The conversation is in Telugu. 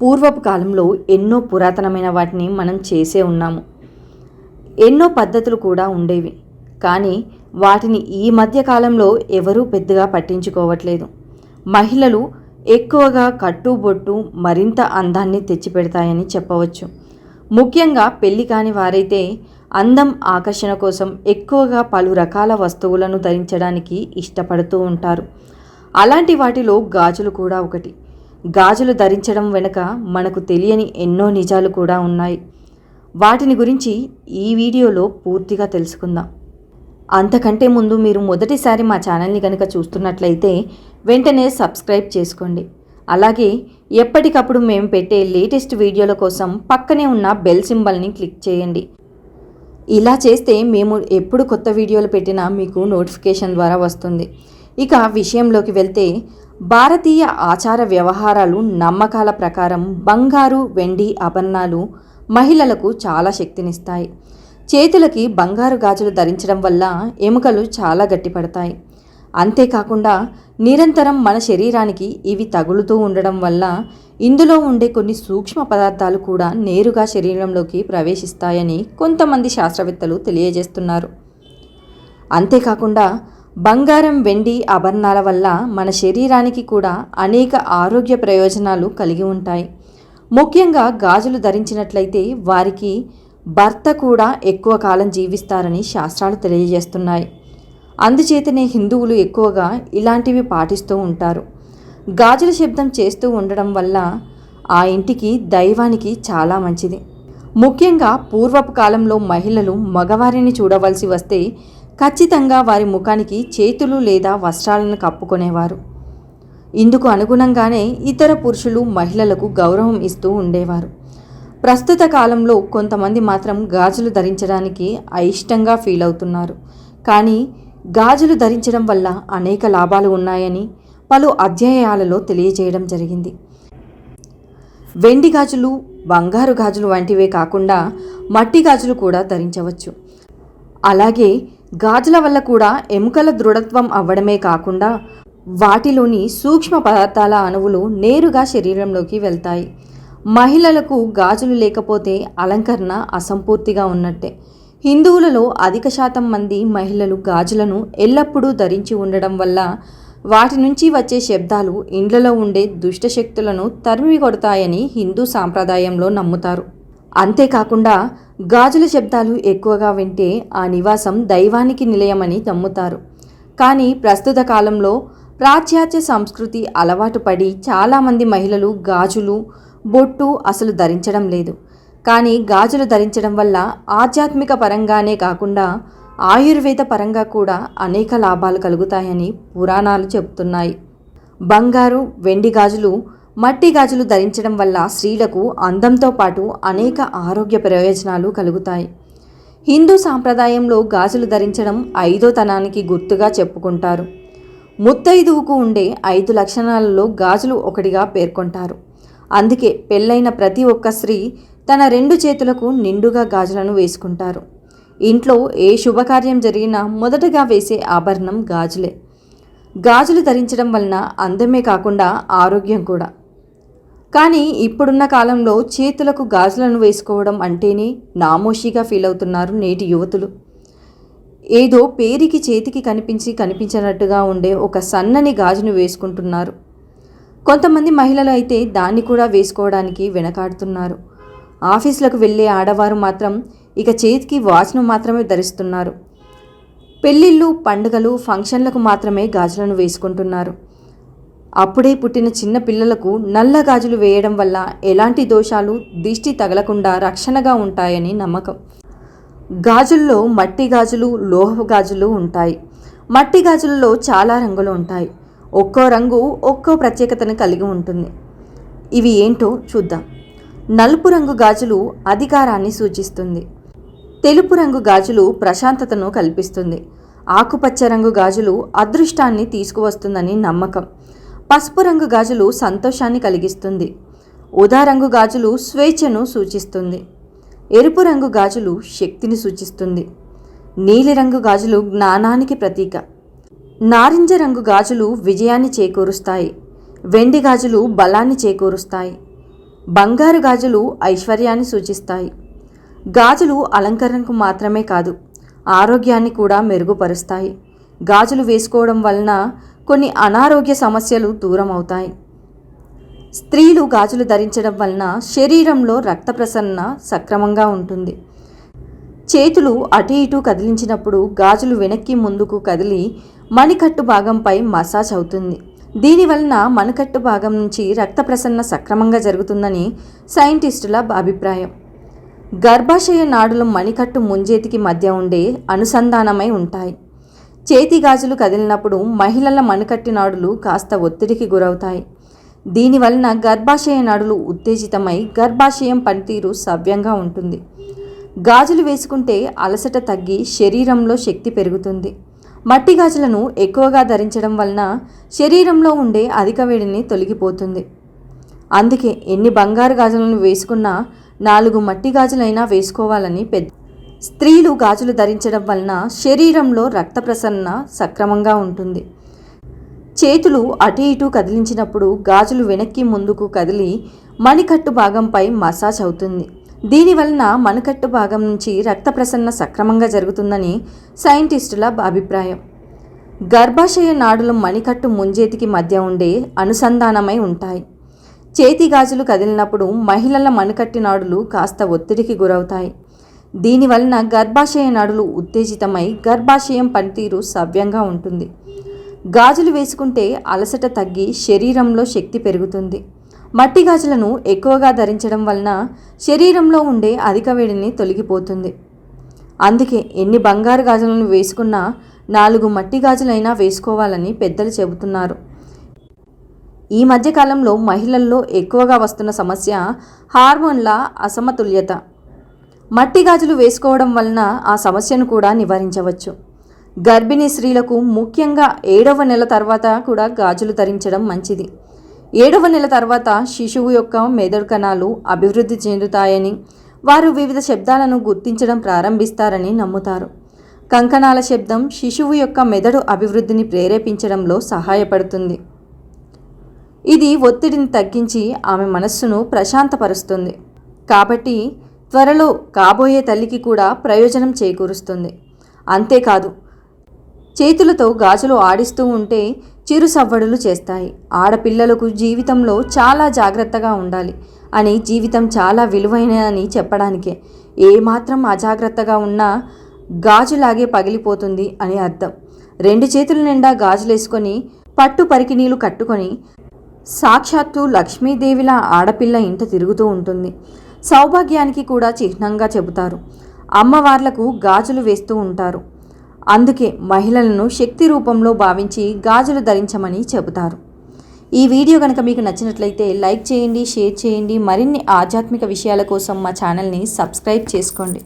పూర్వపు కాలంలో ఎన్నో పురాతనమైన వాటిని మనం చేసే ఉన్నాము. ఎన్నో పద్ధతులు కూడా ఉండేవి. కానీ వాటిని ఈ మధ్య కాలంలో ఎవరూ పెద్దగా పట్టించుకోవట్లేదు. మహిళలు ఎక్కువగా కట్టుబొట్టు మరింత అందాన్ని తెచ్చిపెడతాయని చెప్పవచ్చు. ముఖ్యంగా పెళ్ళి కాని వారైతే అందం ఆకర్షణ కోసం ఎక్కువగా పలు రకాల వస్తువులను ధరించడానికి ఇష్టపడుతూ ఉంటారు. అలాంటి వాటిలో గాజులు కూడా ఒకటి. గాజులు ధరించడం వెనుక మనకు తెలియని ఎన్నో నిజాలు కూడా ఉన్నాయి. వాటిని గురించి ఈ వీడియోలో పూర్తిగా తెలుసుకుందాం. అంతకంటే ముందు మీరు మొదటిసారి మా ఛానల్ని కనుక చూస్తున్నట్లయితే వెంటనే సబ్స్క్రైబ్ చేసుకోండి. అలాగే ఎప్పటికప్పుడు మేము పెట్టే లేటెస్ట్ వీడియోల కోసం పక్కనే ఉన్న బెల్ సింబల్ని క్లిక్ చేయండి. ఇలా చేస్తే మేము ఎప్పుడు కొత్త వీడియోలు పెట్టినా మీకు నోటిఫికేషన్ ద్వారా వస్తుంది. ఇక విషయంలోకి వెళ్తే భారతీయ ఆచార వ్యవహారాలు నమ్మకాల ప్రకారం బంగారు వెండి ఆభరణాలు మహిళలకు చాలా శక్తినిస్తాయి. చేతులకి బంగారు గాజులు ధరించడం వల్ల ఎముకలు చాలా గట్టిపడతాయి. అంతేకాకుండా నిరంతరం మన శరీరానికి ఇవి తగులుతూ ఉండడం వల్ల ఇందులో ఉండే కొన్ని సూక్ష్మ పదార్థాలు కూడా నేరుగా శరీరంలోకి ప్రవేశిస్తాయని కొంతమంది శాస్త్రవేత్తలు తెలియజేస్తున్నారు. అంతేకాకుండా బంగారం వెండి ఆభరణాల వల్ల మన శరీరానికి కూడా అనేక ఆరోగ్య ప్రయోజనాలు కలిగి ఉంటాయి. ముఖ్యంగా గాజులు ధరించినట్లయితే వారికి భర్త కూడా ఎక్కువ కాలం జీవిస్తారని శాస్త్రాలు తెలియజేస్తున్నాయి. అందుచేతనే హిందువులు ఎక్కువగా ఇలాంటివి పాటిస్తూ ఉంటారు. గాజుల శబ్దం చేస్తూ ఉండడం వల్ల ఆ ఇంటికి దైవానికి చాలా మంచిది. ముఖ్యంగా పూర్వపు కాలంలో మహిళలు మగవారిని చూడవలసి వస్తే ఖచ్చితంగా వారి ముఖానికి చేతులు లేదా వస్త్రాలను కప్పుకొనేవారు. ఇందుకు అనుగుణంగానే ఇతర పురుషులు మహిళలకు గౌరవం ఇస్తూ ఉండేవారు. ప్రస్తుత కాలంలో కొంతమంది మాత్రం గాజులు ధరించడానికి అయిష్టంగా ఫీల్ అవుతున్నారు. కానీ గాజులు ధరించడం వల్ల అనేక లాభాలు ఉన్నాయని పలు అధ్యాయాలలో తెలియజేయడం జరిగింది. వెండి గాజులు బంగారు గాజులు వంటివే కాకుండా మట్టి గాజులు కూడా ధరించవచ్చు. అలాగే గాజుల వల్ల కూడా ఎముకల దృఢత్వం అవ్వడమే కాకుండా వాటిలోని సూక్ష్మ పదార్థాల అణువులు నేరుగా శరీరంలోకి వెళ్తాయి. మహిళలకు గాజులు లేకపోతే అలంకరణ అసంపూర్తిగా ఉన్నట్టే. హిందువులలో అధిక శాతం మంది మహిళలు గాజులను ఎల్లప్పుడూ ధరించి ఉండడం వల్ల వాటి నుంచి వచ్చే శబ్దాలు ఇండ్లలో ఉండే దుష్టశక్తులను తరిమి కొడతాయని హిందూ సాంప్రదాయంలో నమ్ముతారు. అంతేకాకుండా గాజుల శబ్దాలు ఎక్కువగా వింటే ఆ నివాసం దైవానికి నిలయమని నమ్ముతారు. కానీ ప్రస్తుత కాలంలో పాశ్చాత్య సంస్కృతి అలవాటు పడి చాలామంది మహిళలు గాజులు బొట్టు అసలు ధరించడం లేదు. కానీ గాజులు ధరించడం వల్ల ఆధ్యాత్మిక పరంగానే కాకుండా ఆయుర్వేద పరంగా కూడా అనేక లాభాలు కలుగుతాయని పురాణాలు చెబుతున్నాయి. బంగారు వెండి గాజులు మట్టి గాజులు ధరించడం వల్ల స్త్రీలకు అందంతో పాటు అనేక ఆరోగ్య ప్రయోజనాలు కలుగుతాయి. హిందూ సాంప్రదాయంలో గాజులు ధరించడం ఐదో తనానికి గుర్తుగా చెప్పుకుంటారు. ముత్తైదువుకు ఉండే ఐదు లక్షణాలలో గాజులు ఒకటిగా పేర్కొంటారు. అందుకే పెళ్ళైన ప్రతి ఒక్క స్త్రీ తన రెండు చేతులకు నిండుగా గాజులను వేసుకుంటారు. ఇంట్లో ఏ శుభకార్యం జరిగినా మొదటగా వేసే ఆభరణం గాజులే. గాజులు ధరించడం వలన అందమే కాకుండా ఆరోగ్యం కూడా. కానీ ఇప్పుడున్న కాలంలో చేతులకు గాజులను వేసుకోవడం అంటేనే నామోషిగా ఫీల్ అవుతున్నారు నేటి యువతులు. ఏదో పేరికి చేతికి కనిపించి కనిపించినట్టుగా ఉండే ఒక సన్నని గాజును వేసుకుంటున్నారు. కొంతమంది మహిళలు అయితే దాన్ని కూడా వేసుకోవడానికి వెనకాడుతున్నారు. ఆఫీసులకు వెళ్ళే ఆడవారు మాత్రం ఇక చేతికి వాచ్ను మాత్రమే ధరిస్తున్నారు. పెళ్ళిళ్ళు పండుగలు ఫంక్షన్లకు మాత్రమే గాజులను వేసుకుంటున్నారు. అప్పుడే పుట్టిన చిన్న పిల్లలకు నల్ల గాజులు వేయడం వల్ల ఎలాంటి దోషాలు దిష్టి తగలకుండా రక్షణగా ఉంటాయని నమ్మకం. గాజుల్లో మట్టి గాజులు లోహ గాజులు ఉంటాయి. మట్టి గాజులలో చాలా రంగులు ఉంటాయి. ఒక్కో రంగు ఒక్కో ప్రత్యేకతను కలిగి ఉంటుంది. ఇవి ఏంటో చూద్దాం. నలుపు రంగు గాజులు అధికారాన్ని సూచిస్తుంది. తెలుపు రంగు గాజులు ప్రశాంతతను కల్పిస్తుంది. ఆకుపచ్చ రంగు గాజులు అదృష్టాన్ని తీసుకువస్తుందని నమ్మకం. పసుపు రంగు గాజులు సంతోషాన్ని కలిగిస్తుంది. ఉదా రంగు గాజులు స్వేచ్ఛను సూచిస్తుంది. ఎరుపు రంగు గాజులు శక్తిని సూచిస్తుంది. నీలిరంగు గాజులు జ్ఞానానికి ప్రతీక. నారింజ రంగు గాజులు విజయాన్ని చేకూరుస్తాయి. వెండి గాజులు బలాన్ని చేకూరుస్తాయి. బంగారు గాజులు ఐశ్వర్యాన్ని సూచిస్తాయి. గాజులు అలంకరణకు మాత్రమే కాదు ఆరోగ్యాన్ని కూడా మెరుగుపరుస్తాయి. గాజులు వేసుకోవడం వలన కొన్ని అనారోగ్య సమస్యలు దూరం అవుతాయి స్త్రీలు గాజులు ధరించడం వలన శరీరంలో రక్త ప్రసరణ సక్రమంగా ఉంటుంది. చేతులు అటు ఇటు కదిలించినప్పుడు గాజులు వెనక్కి ముందుకు కదిలి మణికట్టు భాగంపై మసాజ్ అవుతుంది. దీనివలన మణికట్టు భాగం నుంచి రక్త ప్రసరణ సక్రమంగా జరుగుతుందని సైంటిస్టుల అభిప్రాయం. గర్భాశయ నాడులు మణికట్టు ముంజేతికి మధ్య ఉండే అనుసంధానమై ఉంటాయి. చేతి గాజులు కదిలినప్పుడు మహిళల మణికట్టి నాడులు కాస్త ఒత్తిడికి గురవుతాయి. దీనివలన గర్భాశయ నాడులు ఉత్తేజితమై గర్భాశయం పనితీరు సవ్యంగా ఉంటుంది. గాజులు వేసుకుంటే అలసట తగ్గి శరీరంలో శక్తి పెరుగుతుంది. మట్టి గాజులను ఎక్కువగా ధరించడం వలన శరీరంలో ఉండే అధిక వేడిని తొలగిపోతుంది. అందుకే ఎన్ని బంగారు గాజులను వేసుకున్నా నాలుగు మట్టి గాజులైనా వేసుకోవాలని పెద్ద స్త్రీలు గాజులు ధరించడం వలన శరీరంలో రక్త ప్రసరణ సక్రమంగా ఉంటుంది. చేతులు అటు ఇటు కదిలించినప్పుడు గాజులు వెనక్కి ముందుకు కదిలి మణికట్టు భాగంపై మసాజ్ అవుతుంది. దీనివలన మణికట్టు భాగం నుంచి రక్త ప్రసరణ సక్రమంగా జరుగుతుందని సైంటిస్టుల అభిప్రాయం. గర్భాశయ నాడులు మణికట్టు ముంజేతికి మధ్య ఉండే అనుసంధానమై ఉంటాయి. చేతి గాజులు కదిలినప్పుడు మహిళల మణికట్టి నాడులు కాస్త ఒత్తిడికి గురవుతాయి. దీనివలన గర్భాశయ నాడులు ఉత్తేజితమై గర్భాశయం పనితీరు సవ్యంగా ఉంటుంది. గాజులు వేసుకుంటే అలసట తగ్గి శరీరంలో శక్తి పెరుగుతుంది. మట్టి గాజులను ఎక్కువగా ధరించడం వలన శరీరంలో ఉండే అధిక వేడిని తొలగిపోతుంది. అందుకే ఎన్ని బంగారు గాజులను వేసుకున్నా నాలుగు మట్టి గాజులైనా వేసుకోవాలని పెద్దలు చెబుతున్నారు. ఈ మధ్యకాలంలో మహిళల్లో ఎక్కువగా వస్తున్న సమస్య హార్మోన్ల అసమతుల్యత. మట్టి గాజులు వేసుకోవడం వలన ఆ సమస్యను కూడా నివారించవచ్చు. గర్భిణీ స్త్రీలకు ముఖ్యంగా ఏడవ నెల తర్వాత కూడా గాజులు ధరించడం మంచిది. ఏడవ నెల తర్వాత శిశువు యొక్క మెదడు కణాలు అభివృద్ధి చెందుతాయని వారు వివిధ శబ్దాలను గుర్తించడం ప్రారంభిస్తారని నమ్ముతారు. కంకణాల శబ్దం శిశువు యొక్క మెదడు అభివృద్ధిని ప్రేరేపించడంలో సహాయపడుతుంది. ఇది ఒత్తిడిని తగ్గించి ఆమె మనస్సును ప్రశాంతపరుస్తుంది. కాబట్టి త్వరలో కాబోయే తల్లికి కూడా ప్రయోజనం చేకూరుస్తుంది. అంతేకాదు చేతులతో గాజులు ఆడిస్తూ ఉంటే చిరు సవ్వడులు చేస్తాయి. ఆడపిల్లలకు జీవితంలో చాలా జాగ్రత్తగా ఉండాలి అని జీవితం చాలా విలువైనదని చెప్పడానికే. ఏమాత్రం అజాగ్రత్తగా ఉన్నా గాజులాగే పగిలిపోతుంది అని అర్థం. రెండు చేతుల నిండా గాజులేసుకొని పట్టు పరికినీలు కట్టుకొని సాక్షాత్తు లక్ష్మీదేవిలా ఆడపిల్ల ఇంట తిరుగుతూ ఉంటుంది. సౌభాగ్యానికి కూడా చిహ్నంగా చెబుతారు. అమ్మవార్లకు గాజులు వేస్తూ ఉంటారు. అందుకే మహిళలను శక్తి రూపంలో భావించి గాజులు ధరించమని చెబుతారు. ఈ వీడియో కనుక మీకు నచ్చినట్లయితే లైక్ చేయండి షేర్ చేయండి. మరిన్ని ఆధ్యాత్మిక విషయాల కోసం మా ఛానల్ని సబ్స్క్రైబ్ చేసుకోండి.